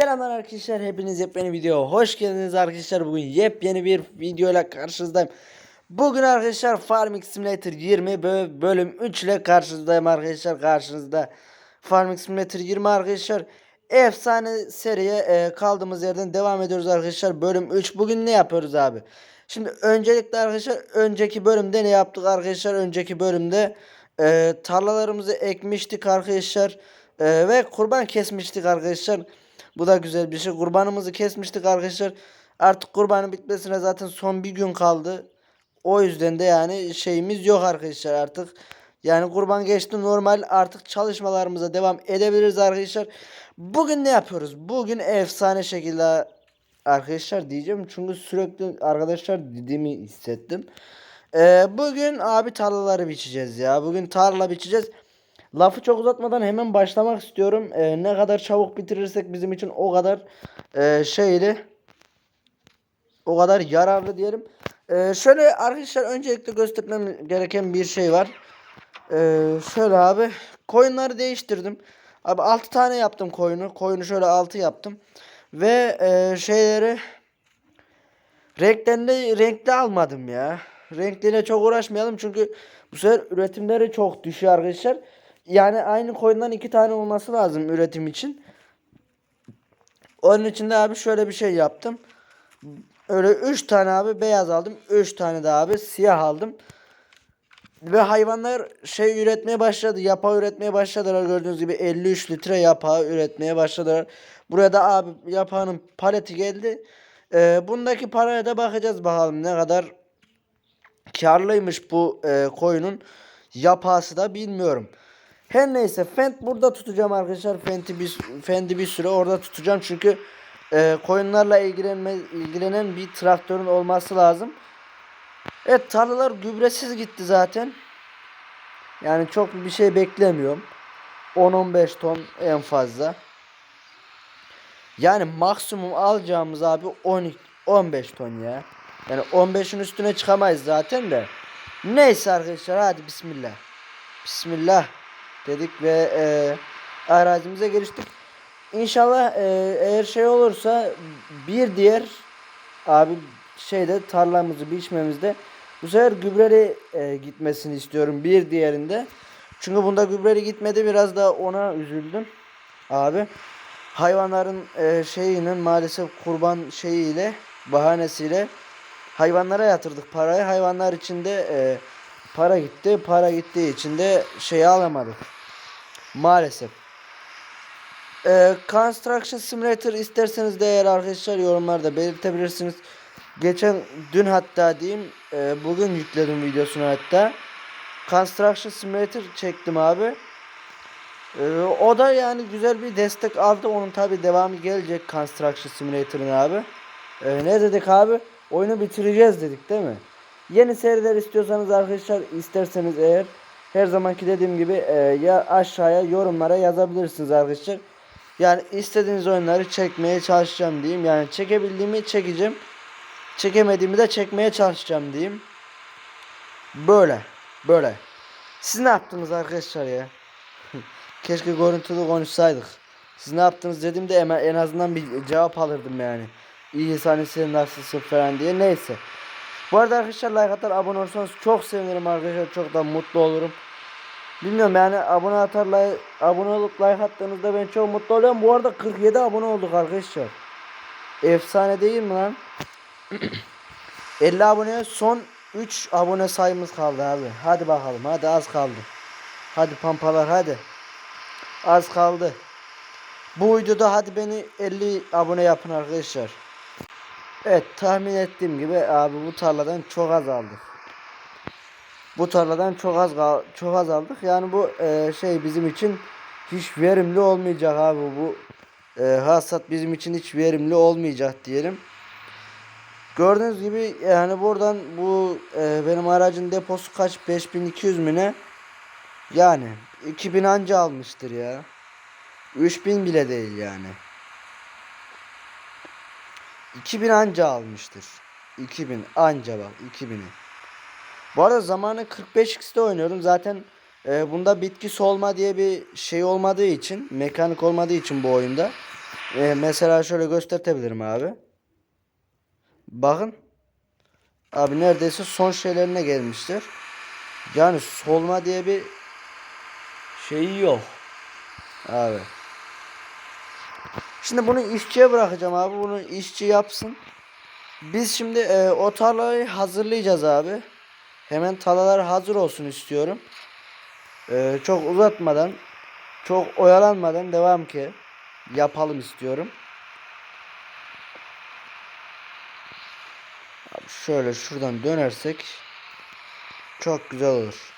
Selamlar arkadaşlar hepiniz yepyeni video. Hoş geldiniz arkadaşlar. Bugün yepyeni bir videoyla karşınızdayım. Bugün arkadaşlar Farming Simulator 20 bö- bölüm 3 ile karşınızdayım arkadaşlar karşınızda. Farming Simulator 20 arkadaşlar Efsane seriye e, kaldığımız yerden devam ediyoruz arkadaşlar. Bölüm 3 bugün ne yapıyoruz abi? Şimdi öncelikle arkadaşlar önceki bölümde ne yaptık arkadaşlar? Önceki bölümde e, tarlalarımızı ekmiştik arkadaşlar e, ve kurban kesmiştik arkadaşlar bu da güzel bir şey. Kurbanımızı kesmiştik arkadaşlar. Artık kurbanın bitmesine zaten son bir gün kaldı. O yüzden de yani şeyimiz yok arkadaşlar artık. Yani kurban geçti normal artık çalışmalarımıza devam edebiliriz arkadaşlar. Bugün ne yapıyoruz? Bugün efsane şekilde arkadaşlar diyeceğim. Çünkü sürekli arkadaşlar dediğimi hissettim. Ee, bugün abi tarlaları biçeceğiz ya. Bugün tarla biçeceğiz. Lafı çok uzatmadan hemen başlamak istiyorum. Ee, ne kadar çabuk bitirirsek bizim için o kadar e, şeyli o kadar yararlı diyelim. Ee, şöyle arkadaşlar öncelikle göstermem gereken bir şey var. Ee, şöyle abi koyunları değiştirdim. Abi 6 tane yaptım koyunu. Koyunu şöyle 6 yaptım. Ve e, şeyleri renklerini renkli almadım ya. Renklerine çok uğraşmayalım çünkü bu sefer üretimleri çok düşüyor arkadaşlar. Yani aynı koyundan iki tane olması lazım üretim için. Onun için de abi şöyle bir şey yaptım. Öyle 3 tane abi beyaz aldım. 3 tane de abi siyah aldım. Ve hayvanlar şey üretmeye başladı. Yapağı üretmeye başladılar. Gördüğünüz gibi 53 litre yapağı üretmeye başladılar. Buraya da abi yapağının paleti geldi. Ee, bundaki paraya da bakacağız bakalım ne kadar karlıymış bu e, koyunun yapası da bilmiyorum. Her neyse Fent burada tutacağım arkadaşlar. Fent'i bir, Fent'i bir süre orada tutacağım çünkü e, koyunlarla ilgilenme, ilgilenen bir traktörün olması lazım. Evet tarlalar gübresiz gitti zaten. Yani çok bir şey beklemiyorum. 10-15 ton en fazla. Yani maksimum alacağımız abi 12 15 ton ya. Yani 15'in üstüne çıkamayız zaten de. Neyse arkadaşlar hadi bismillah. Bismillah dedik ve e, arazimize giriştik. İnşallah e, eğer şey olursa bir diğer abi şeyde tarlamızı biçmemizde bu sefer gübreli e, gitmesini istiyorum bir diğerinde. Çünkü bunda gübreli gitmedi biraz da ona üzüldüm. Abi hayvanların e, şeyinin maalesef kurban şeyiyle bahanesiyle hayvanlara yatırdık parayı. Hayvanlar içinde e, para gitti. Para gittiği için de şeyi alamadık. Maalesef. E, Construction Simulator isterseniz de eğer arkadaşlar yorumlarda belirtebilirsiniz. Geçen dün hatta diyeyim e, bugün yükledim videosunu hatta. Construction Simulator çektim abi. E, o da yani güzel bir destek aldı. Onun tabi devamı gelecek Construction Simulator'ın abi. E, ne dedik abi? Oyunu bitireceğiz dedik değil mi? Yeni seriler istiyorsanız arkadaşlar isterseniz eğer her zamanki dediğim gibi e, ya aşağıya yorumlara yazabilirsiniz arkadaşlar. Yani istediğiniz oyunları çekmeye çalışacağım diyeyim. Yani çekebildiğimi çekeceğim. Çekemediğimi de çekmeye çalışacağım diyeyim. Böyle. Böyle. Siz ne yaptınız arkadaşlar ya? Keşke görüntülü konuşsaydık. Siz ne yaptınız dediğimde en azından bir cevap alırdım yani. İyi hani sen nasılsın falan diye. Neyse. Bu arada arkadaşlar like atar abone olursanız çok sevinirim arkadaşlar. Çok da mutlu olurum. Bilmiyorum yani abone atar like, abone olup like attığınızda ben çok mutlu oluyorum. Bu arada 47 abone olduk arkadaşlar. Efsane değil mi lan? 50 aboneye son 3 abone sayımız kaldı abi. Hadi bakalım hadi az kaldı. Hadi pampalar hadi. Az kaldı. Bu videoda hadi beni 50 abone yapın arkadaşlar. Evet tahmin ettiğim gibi abi bu tarladan çok az aldık. Bu tarladan çok az çok az aldık. Yani bu e, şey bizim için hiç verimli olmayacak abi bu e, hasat bizim için hiç verimli olmayacak diyelim. Gördüğünüz gibi yani buradan bu e, benim aracın deposu kaç 5200 mü ne? Yani 2000 anca almıştır ya. 3000 bile değil yani. 2000 anca almıştır. 2000 anca bak 2000'i. Bu arada zamanı 45x'te oynuyorum. Zaten e, bunda bitki solma diye bir şey olmadığı için, mekanik olmadığı için bu oyunda Ee, mesela şöyle göstertebilirim abi. Bakın. Abi neredeyse son şeylerine gelmiştir. Yani solma diye bir şeyi yok. Abi. Şimdi bunu işçiye bırakacağım abi. Bunu işçi yapsın. Biz şimdi e, o tarlayı hazırlayacağız abi. Hemen tarlalar hazır olsun istiyorum. E, çok uzatmadan, çok oyalanmadan devam ki yapalım istiyorum. Abi şöyle şuradan dönersek çok güzel olur.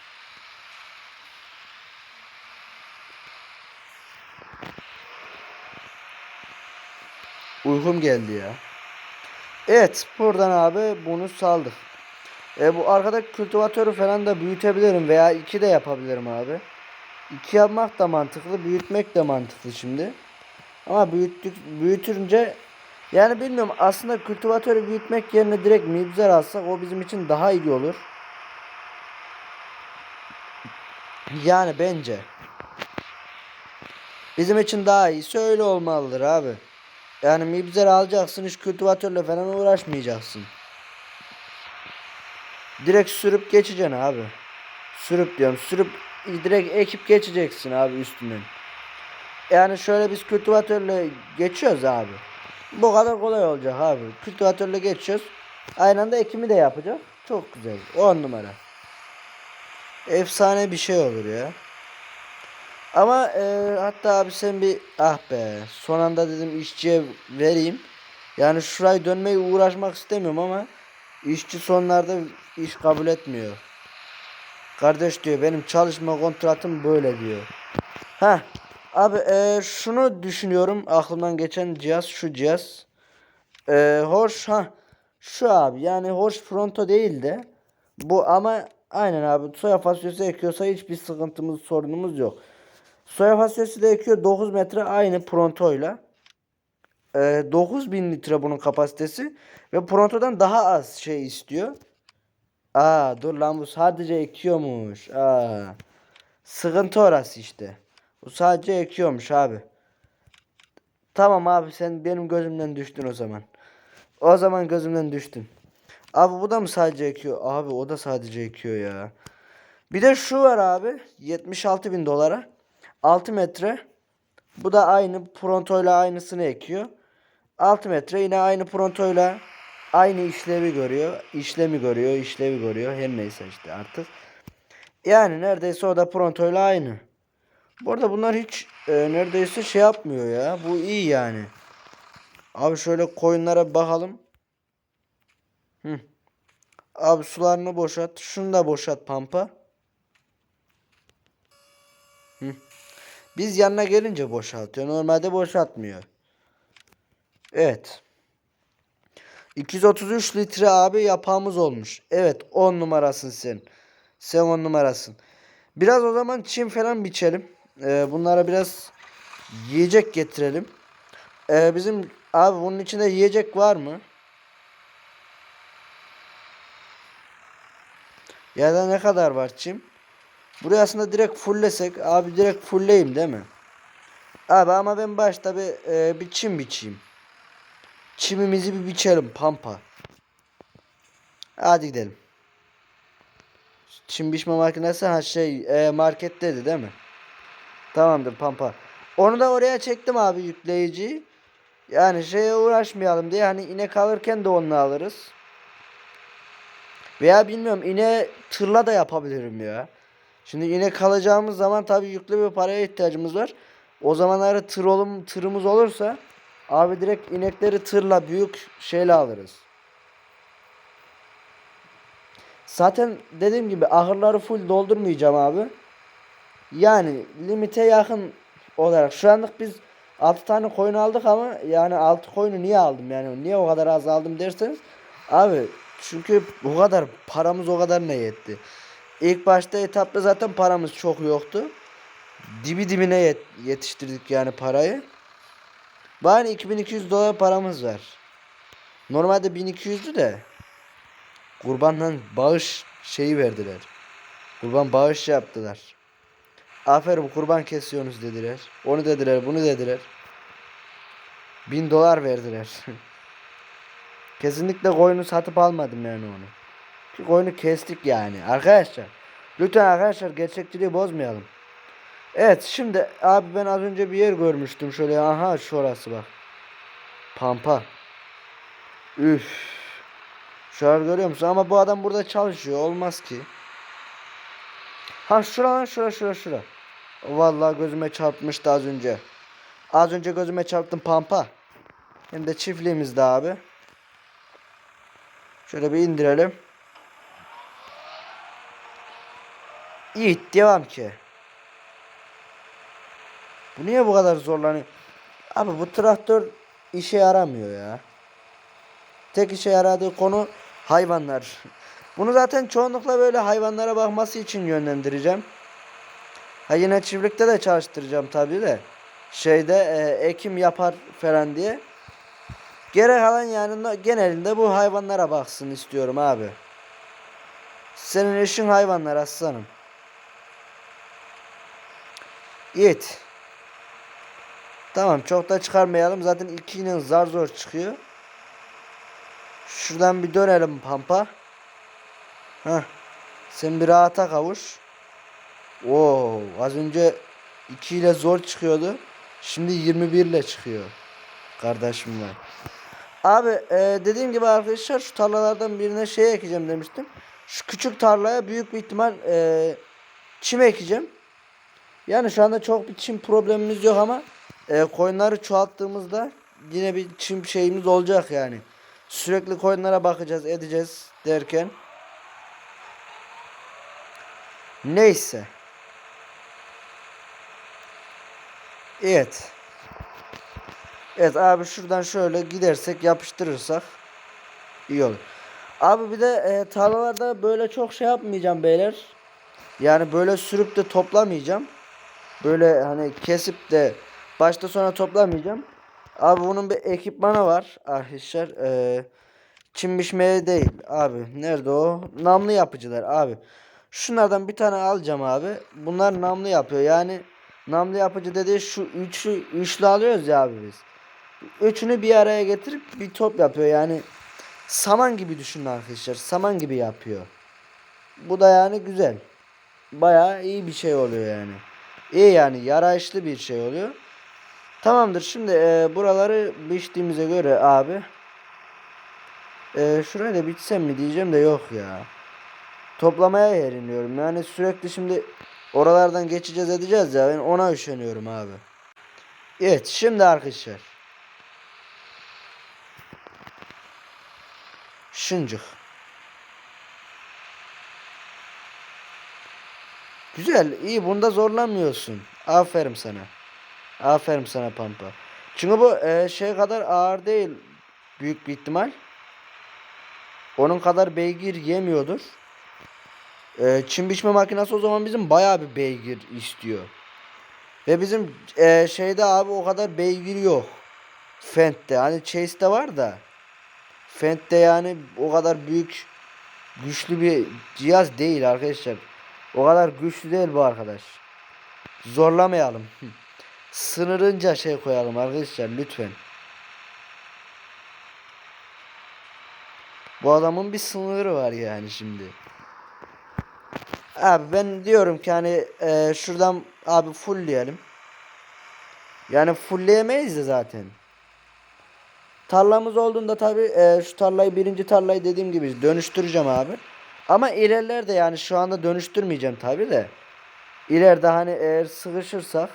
Uykum geldi ya. Evet buradan abi bunu saldık. E, bu arkadaki kültivatörü falan da büyütebilirim veya iki de yapabilirim abi. İki yapmak da mantıklı, büyütmek de mantıklı şimdi. Ama büyüttük, büyütünce yani bilmiyorum aslında kültivatörü büyütmek yerine direkt mibzer alsak o bizim için daha iyi olur. Yani bence. Bizim için daha iyisi öyle olmalıdır abi. Yani mibzer alacaksın hiç kültivatörle falan uğraşmayacaksın. Direkt sürüp geçeceksin abi. Sürüp diyorum sürüp direkt ekip geçeceksin abi üstünden. Yani şöyle biz kültivatörle geçiyoruz abi. Bu kadar kolay olacak abi. Kültivatörle geçiyoruz. Aynı anda ekimi de yapacak. Çok güzel. 10 numara. Efsane bir şey olur ya. Ama e, hatta abi sen bir ah be son anda dedim işçiye vereyim. Yani şurayı dönmeyi uğraşmak istemiyorum ama işçi sonlarda iş kabul etmiyor. Kardeş diyor benim çalışma kontratım böyle diyor. Ha abi e, şunu düşünüyorum aklımdan geçen cihaz şu cihaz. E, hoş ha şu abi yani hoş fronto değil de bu ama aynen abi soya fasulyesi ekiyorsa hiçbir sıkıntımız sorunumuz yok. Soya fasulyesi de ekiyor 9 metre aynı prontoyla. Ee, 9000 litre bunun kapasitesi ve prontodan daha az şey istiyor. Aa dur lan bu sadece ekiyormuş. Aa. Sıkıntı orası işte. Bu sadece ekiyormuş abi. Tamam abi sen benim gözümden düştün o zaman. O zaman gözümden düştün. Abi bu da mı sadece ekiyor? Abi o da sadece ekiyor ya. Bir de şu var abi. 76 bin dolara. 6 metre. Bu da aynı prontoyla aynısını ekiyor. 6 metre yine aynı prontoyla aynı işlevi görüyor. İşlemi görüyor, işlevi görüyor. Her neyse işte artık. Yani neredeyse o da prontoyla aynı. Bu arada bunlar hiç e, neredeyse şey yapmıyor ya. Bu iyi yani. Abi şöyle koyunlara bakalım. Hı. Abi sularını boşalt. Şunu da boşalt pampa. Hı. Biz yanına gelince boşaltıyor. Normalde boşaltmıyor. Evet. 233 litre abi yapağımız olmuş. Evet 10 numarasın sen. Sen 10 numarasın. Biraz o zaman çim falan biçelim. Ee, bunlara biraz yiyecek getirelim. Ee, bizim abi bunun içinde yiyecek var mı? Ya da ne kadar var çim? Buraya aslında direkt fulllesek. Abi direkt fullleyim değil mi? Abi ama ben başta bir, e, bir çim biçeyim. Çimimizi bir biçelim pampa. Hadi gidelim. Çim biçme makinesi ha şey e, marketteydi değil mi? Tamamdır pampa. Onu da oraya çektim abi yükleyiciyi. Yani şeye uğraşmayalım diye hani inek alırken de onu alırız. Veya bilmiyorum ine tırla da yapabilirim ya. Şimdi inek alacağımız zaman tabii yüklü bir paraya ihtiyacımız var. O zamanları tır olum, tırımız olursa abi direkt inekleri tırla büyük şeyle alırız. Zaten dediğim gibi ahırları full doldurmayacağım abi. Yani limite yakın olarak şu anlık biz 6 tane koyun aldık ama yani 6 koyunu niye aldım yani niye o kadar az aldım derseniz abi çünkü o kadar paramız o kadar ne yetti. İlk başta etapta zaten paramız çok yoktu. Dibi dibine yet yetiştirdik yani parayı. Bari 2200 dolar paramız var. Normalde 1200'dü de kurbandan bağış şeyi verdiler. Kurban bağış yaptılar. Aferin kurban kesiyorsunuz dediler. Onu dediler, bunu dediler. Bin dolar verdiler. Kesinlikle koyunu satıp almadım yani onu. Ki koyunu kestik yani. Arkadaşlar. Lütfen arkadaşlar gerçekçiliği bozmayalım. Evet şimdi abi ben az önce bir yer görmüştüm şöyle aha şurası bak. Pampa. Üf. Şu an görüyor musun? Ama bu adam burada çalışıyor. Olmaz ki. Ha şura lan şura şura şura. Vallahi gözüme çarpmıştı az önce. Az önce gözüme çarptım pampa. Hem de çiftliğimizde abi. Şöyle bir indirelim. İyi devam ki. Bu niye bu kadar zorlanıyor? Abi bu traktör işe yaramıyor ya. Tek işe yaradığı konu hayvanlar. Bunu zaten çoğunlukla böyle hayvanlara bakması için yönlendireceğim. Ha yine çiftlikte de çalıştıracağım tabii de. Şeyde e, ekim yapar falan diye. Geri kalan yani genelinde bu hayvanlara baksın istiyorum abi. Senin işin hayvanlar aslanım. Yiğit. Tamam çok da çıkarmayalım. Zaten ilkiyle zar zor çıkıyor. Şuradan bir dönelim pampa. Heh. Sen bir rahata kavuş. Oo, az önce 2 ile zor çıkıyordu. Şimdi 21 ile çıkıyor. Kardeşim var. Abi e, dediğim gibi arkadaşlar şu tarlalardan birine şey ekeceğim demiştim. Şu küçük tarlaya büyük bir ihtimal e, çim ekeceğim. Yani şu anda çok bir çim problemimiz yok ama e, koyunları çoğalttığımızda yine bir çim şeyimiz olacak yani. Sürekli koyunlara bakacağız edeceğiz derken. Neyse. Evet. Evet abi şuradan şöyle gidersek yapıştırırsak iyi olur. Abi bir de e, tarlalarda böyle çok şey yapmayacağım beyler. Yani böyle sürüp de toplamayacağım. Böyle hani kesip de başta sonra toplamayacağım. Abi bunun bir ekipmanı var arkadaşlar. Ee, çim biçmeye değil abi. Nerede o? Namlı yapıcılar abi. Şunlardan bir tane alacağım abi. Bunlar namlı yapıyor. Yani namlı yapıcı dediği şu üçlü, üçlü alıyoruz ya abi biz. Üçünü bir araya getirip bir top yapıyor. Yani saman gibi düşünün arkadaşlar. Saman gibi yapıyor. Bu da yani güzel. Bayağı iyi bir şey oluyor yani. İyi yani yarayışlı bir şey oluyor. Tamamdır şimdi e, buraları biçtiğimize göre abi. E, şurayı da bitsem mi diyeceğim de yok ya. Toplamaya yeriniyorum. Yani sürekli şimdi oralardan geçeceğiz edeceğiz ya. Ben ona üşeniyorum abi. Evet şimdi arkadaşlar. Şıncık. Güzel, iyi. Bunda zorlanmıyorsun. Aferin sana. Aferin sana Pampa. Çünkü bu e, şey kadar ağır değil büyük bir ihtimal. Onun kadar beygir yemiyordur. E, çim biçme makinesi o zaman bizim bayağı bir beygir istiyor. Ve bizim e, şeyde abi o kadar beygir yok. Fendt'te. Hani Chase'de var da. Fendt'te yani o kadar büyük güçlü bir cihaz değil arkadaşlar. O kadar güçlü değil bu arkadaş. Zorlamayalım. Sınırınca şey koyalım arkadaşlar lütfen. Bu adamın bir sınırı var yani şimdi. Abi ben diyorum ki hani e, şuradan abi fullleyelim. Yani fullleyemeyiz de zaten. Tarlamız olduğunda tabi e, şu tarlayı birinci tarlayı dediğim gibi dönüştüreceğim abi. Ama ilerlerde yani şu anda dönüştürmeyeceğim tabi de. İleride hani eğer sıkışırsak.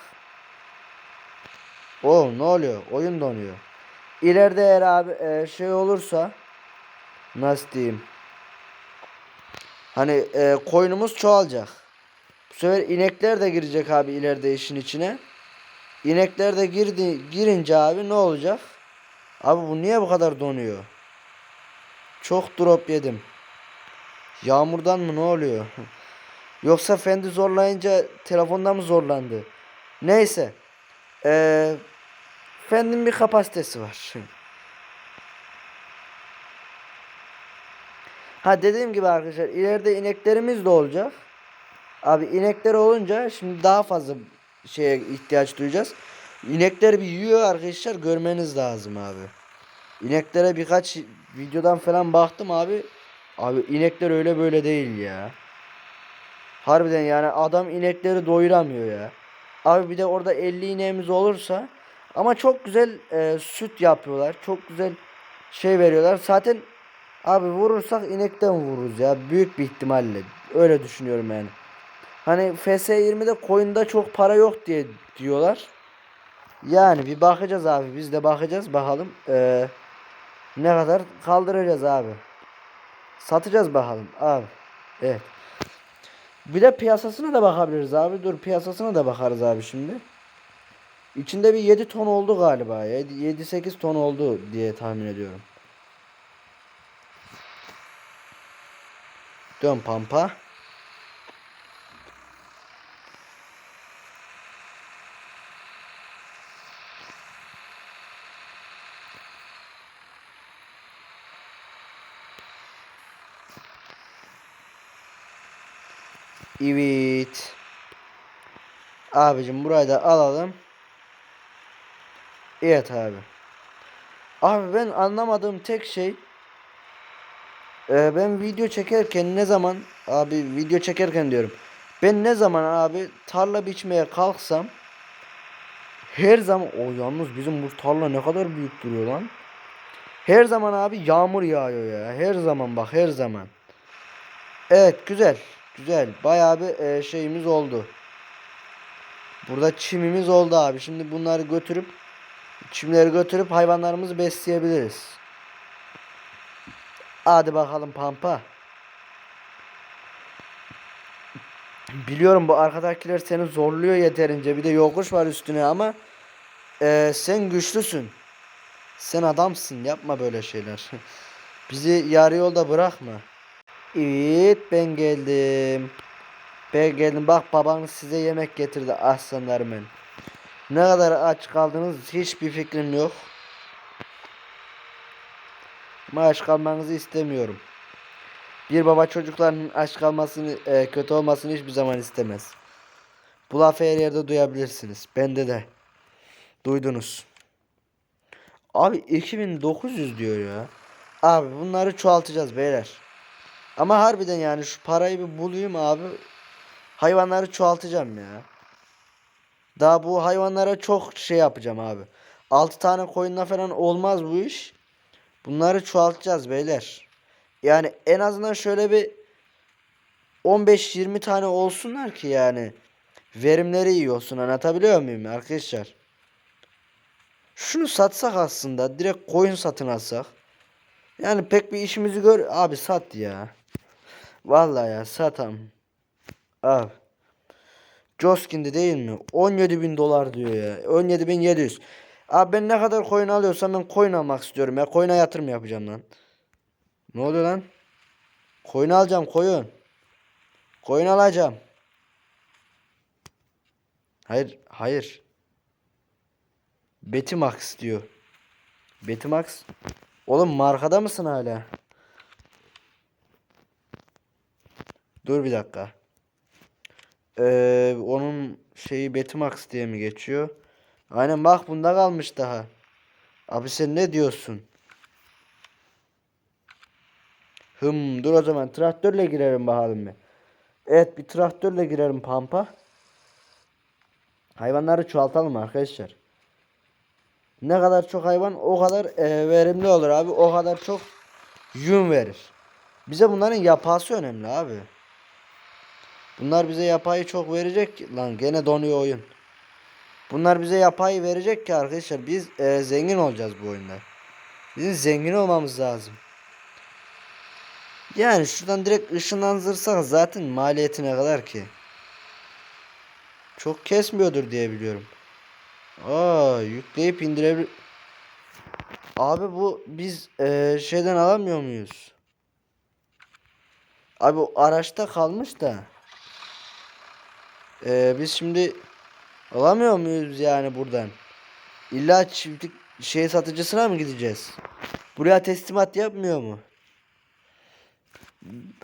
O ne oluyor? Oyun donuyor. İleride eğer abi e, şey olursa nasıl diyeyim? Hani e, koyunumuz çoğalacak. Bu sefer inekler de girecek abi ileride işin içine. İnekler de girdi girince abi ne olacak? Abi bu niye bu kadar donuyor? Çok drop yedim. Yağmurdan mı ne oluyor? Yoksa Fendi zorlayınca telefonda mı zorlandı? Neyse. Ee, Fendi'nin bir kapasitesi var. Ha dediğim gibi arkadaşlar ileride ineklerimiz de olacak. Abi inekler olunca şimdi daha fazla şeye ihtiyaç duyacağız. İnekler bir yiyor arkadaşlar görmeniz lazım abi. İneklere birkaç videodan falan baktım abi. Abi inekler öyle böyle değil ya. Harbiden yani adam inekleri doyuramıyor ya. Abi bir de orada 50 ineğimiz olursa ama çok güzel e, süt yapıyorlar. Çok güzel şey veriyorlar. Zaten abi vurursak inekten vururuz ya. Büyük bir ihtimalle. Öyle düşünüyorum yani. Hani FS20'de koyunda çok para yok diye diyorlar. Yani bir bakacağız abi. Biz de bakacağız bakalım. Ee, ne kadar kaldıracağız abi. Satacağız bakalım abi. Evet. Bir de piyasasına da bakabiliriz abi. Dur piyasasına da bakarız abi şimdi. İçinde bir 7 ton oldu galiba. 7-8 ton oldu diye tahmin ediyorum. Dön pampa. Evet. Abicim burayı da alalım. Evet abi. Abi ben anlamadığım tek şey e, ben video çekerken ne zaman abi video çekerken diyorum. Ben ne zaman abi tarla biçmeye kalksam her zaman o yalnız bizim bu tarla ne kadar büyük duruyor lan. Her zaman abi yağmur yağıyor ya. Her zaman bak her zaman. Evet güzel. Güzel. Bayağı bir e, şeyimiz oldu. Burada çimimiz oldu abi. Şimdi bunları götürüp çimleri götürüp hayvanlarımızı besleyebiliriz. Hadi bakalım pampa. Biliyorum bu arkadakiler seni zorluyor yeterince. Bir de yokuş var üstüne ama e, sen güçlüsün. Sen adamsın. Yapma böyle şeyler. Bizi yarı yolda bırakma. Evet ben geldim. Ben geldim. Bak babanız size yemek getirdi aslanlarım benim. Ne kadar aç kaldınız hiçbir fikrim yok. Ama aç kalmanızı istemiyorum. Bir baba çocukların aç kalmasını, e, kötü olmasını hiçbir zaman istemez. Bu lafı her yerde duyabilirsiniz. Bende de. Duydunuz. Abi 2900 diyor ya. Abi bunları çoğaltacağız beyler. Ama harbiden yani şu parayı bir bulayım abi. Hayvanları çoğaltacağım ya. Daha bu hayvanlara çok şey yapacağım abi. 6 tane koyunla falan olmaz bu iş. Bunları çoğaltacağız beyler. Yani en azından şöyle bir 15-20 tane olsunlar ki yani. Verimleri iyi olsun anlatabiliyor muyum arkadaşlar? Şunu satsak aslında direkt koyun satın alsak. Yani pek bir işimizi gör. Abi sat ya. Vallahi ya satam. Abi. Joskin'de değil mi? 17 bin dolar diyor ya. 17 bin 700. Abi ben ne kadar coin alıyorsam ben coin almak istiyorum ya. Coin'e yatırım yapacağım lan. Ne oluyor lan? Coin alacağım koyun. Coin alacağım. Hayır, hayır. Betimax diyor. Betimax. Oğlum markada mısın hala? Dur bir dakika. Ee, onun şeyi Betimax diye mi geçiyor? Aynen bak bunda kalmış daha. Abi sen ne diyorsun? Hım dur o zaman traktörle girerim bakalım bir. Evet bir traktörle girerim pampa. Hayvanları çoğaltalım arkadaşlar. Ne kadar çok hayvan o kadar e, verimli olur abi. O kadar çok yün verir. Bize bunların yapası önemli abi. Bunlar bize yapayı çok verecek. Lan gene donuyor oyun. Bunlar bize yapayı verecek ki arkadaşlar biz e, zengin olacağız bu oyunda. Bizim zengin olmamız lazım. Yani şuradan direkt ışınlandırsak zaten maliyeti ne kadar ki? Çok kesmiyordur diye biliyorum. Aa yükleyip indirebilir. Abi bu biz e, şeyden alamıyor muyuz? Abi araçta kalmış da. E, biz şimdi alamıyor muyuz yani buradan? İlla çiftlik şey satıcısına mı gideceğiz? Buraya teslimat yapmıyor mu?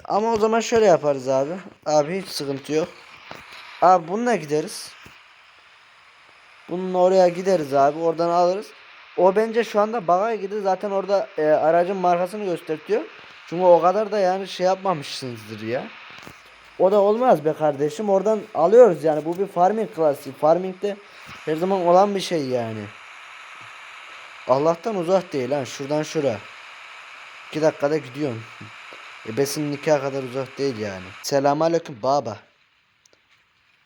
Ama o zaman şöyle yaparız abi. Abi hiç sıkıntı yok. Abi bununla gideriz. Bunun oraya gideriz abi. Oradan alırız. O bence şu anda baga girdi. Zaten orada e, aracın markasını gösteriyor. Çünkü o kadar da yani şey yapmamışsınızdır ya. O da olmaz be kardeşim. Oradan alıyoruz yani. Bu bir farming klasiği. Farming'de her zaman olan bir şey yani. Allah'tan uzak değil lan. Şuradan şura. 2 dakikada gidiyorum. Ebesin nikah kadar uzak değil yani. Selamünaleyküm baba.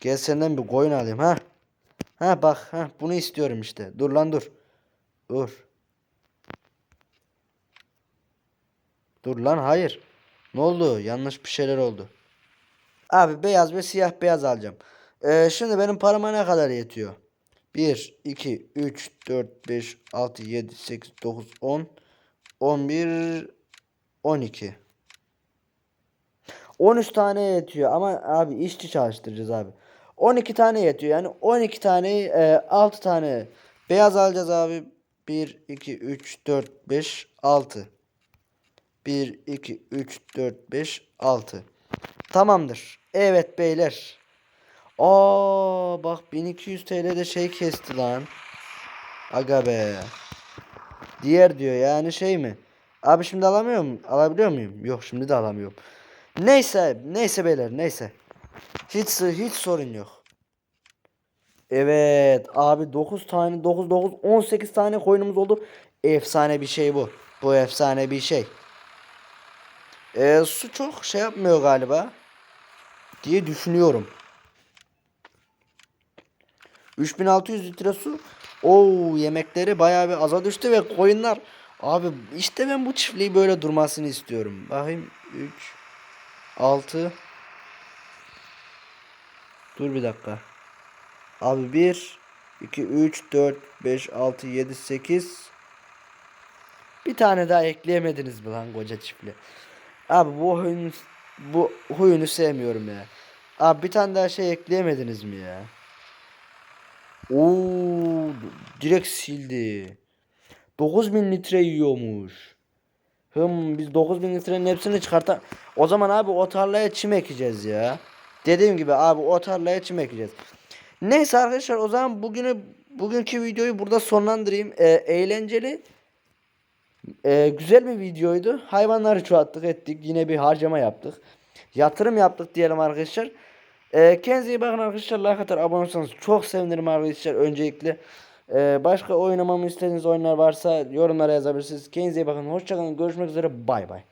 Gel senden bir koyun alayım ha. Ha bak ha bunu istiyorum işte. Dur lan dur. Dur. Dur lan hayır. Ne oldu? Yanlış bir şeyler oldu. Abi beyaz ve siyah beyaz alacağım. Ee, şimdi benim parama ne kadar yetiyor? 1, 2, 3, 4, 5, 6, 7, 8, 9, 10, 11, 12. 13 tane yetiyor ama abi işçi çalıştıracağız abi. 12 tane yetiyor. Yani 12 tane e, 6 tane beyaz alacağız abi. 1 2 3 4 5 6. 1 2 3 4 5 6. Tamamdır. Evet beyler. Aa bak 1200 TL'de şey kesti lan. Aga be. Diğer diyor yani şey mi? Abi şimdi alamıyor muyum? Alabiliyor muyum? Yok şimdi de alamıyorum. Neyse, neyse beyler, neyse. Hiç hiç sorun yok. Evet, abi 9 tane 9 9 18 tane koyunumuz oldu. Efsane bir şey bu. Bu efsane bir şey. Ee, su çok şey yapmıyor galiba diye düşünüyorum. 3600 litre su. Oo yemekleri bayağı bir aza düştü ve koyunlar abi işte ben bu çiftliği böyle durmasını istiyorum. Bakayım 3 6 Dur bir dakika. Abi 1 2 3 4 5 6 7 8 Bir tane daha ekleyemediniz mi lan koca çiftliği? Abi bu huyunu bu huyunu sevmiyorum ya. Abi bir tane daha şey ekleyemediniz mi ya? Oo, direkt sildi. 9000 litre yiyormuş. Hım biz 9000 litrenin hepsini çıkarta. O zaman abi o tarlaya çim ekeceğiz ya. Dediğim gibi abi o tarlaya çim ekeceğiz. Neyse arkadaşlar o zaman bugünü bugünkü videoyu burada sonlandırayım. Ee, eğlenceli ee, güzel bir videoydu. Hayvanları çoğalttık ettik. Yine bir harcama yaptık. Yatırım yaptık diyelim arkadaşlar. Ee, kendinize iyi bakın arkadaşlar. Like atar abone olursanız çok sevinirim arkadaşlar öncelikle. Ee, başka oynamamı istediğiniz oyunlar varsa yorumlara yazabilirsiniz. Kendinize iyi bakın. Hoşçakalın. Görüşmek üzere. Bay bay.